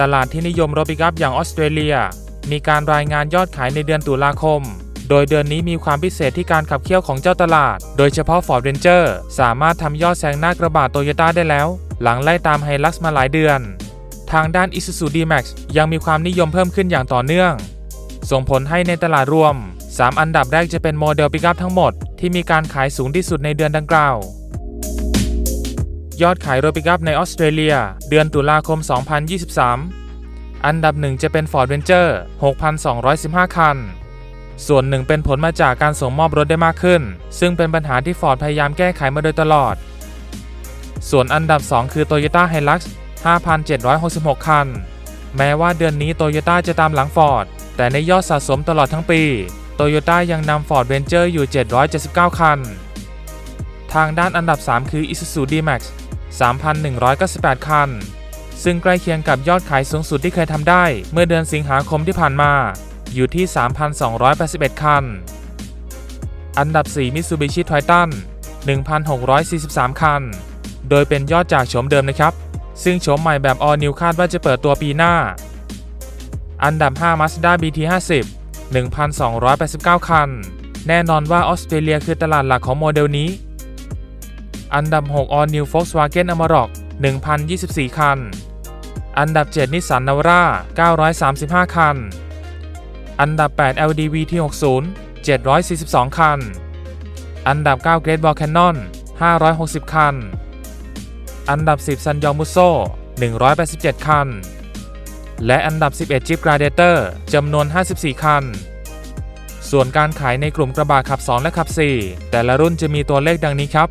ตลาดที่นิยมรถปิกอัพอย่างออสเตรเลีย มีการรายงานยอดขายในเดือนตุลาคม โดยเดือนนี้มีความพิเศษที่การขับเคี่ยวของเจ้าตลาด โดยเฉพาะ Ford Ranger สามารถทำยอดแซงหน้ากระบะโตโยต้าได้แล้ว หลังไล่ตามไฮลักซ์มาหลายเดือน ทางด้าน Isuzu D-Max ยังมีความนิยมเพิ่มขึ้นอย่างต่อเนื่อง ส่งผลให้ในตลาดรวม 3 อันดับแรกจะเป็นโมเดลปิกอัพทั้งหมดที่มีการขายสูงที่สุดในเดือนดังกล่าว ยอดขายรถปิกอัพในออสเตรเลีย เดือนตุลาคม 2023 อันดับหนึ่งจะเป็น Ford Ranger 6,215 คัน ส่วนหนึ่งเป็นผลมาจากการส่งมอบรถได้มากขึ้น ซึ่งเป็นปัญหาที่ Ford พยายามแก้ไขมาโดยตลอด ส่วนอันดับ 2 คือ Toyota Hilux 5,766 คัน แม้ว่าเดือนนี้ Toyota จะตามหลัง Ford แต่ในยอดสะสมตลอดทั้งปี Toyota ยังนำ Ford Ranger อยู่ 779 คันทางด้านอันดับ 3 คือ Isuzu D-Max 3,198 คัน ซึ่งใกล้เคียงกับยอดขายสูงสุดที่เคยทำได้เมื่อเดือนสิงหาคมที่ผ่านมา อยู่ที่ 3,281 คัน อันดับ 4 Mitsubishi Triton 1,643 คัน โดยเป็นยอดจากโฉมเดิมนะครับ ซึ่งโฉมใหม่แบบ All New คาดว่าจะเปิดตัวปีหน้า อันดับ 5 Mazda BT50 1,289 คัน แน่นอนว่าออสเตรเลียคือตลาดหลักของโมเดลนี้ อันดับ 6 All New Volkswagen Amarok 1,024 คัน อันดับ 7 Nissan Navara 935 คัน อันดับ 8 LDV T60 742 คัน อันดับ 9 Great Wall Canyon 560 คัน อันดับ 10 s a n y o n m u s o 187 คัน และอันดับ 11 Jeep Gladiator จำนวน 54 คันส่วนการขายในกลุ่มกระบะขับ 2 และขับ 4 แต่ละรุ่นจะมีตัวเลขดังนี้ครับ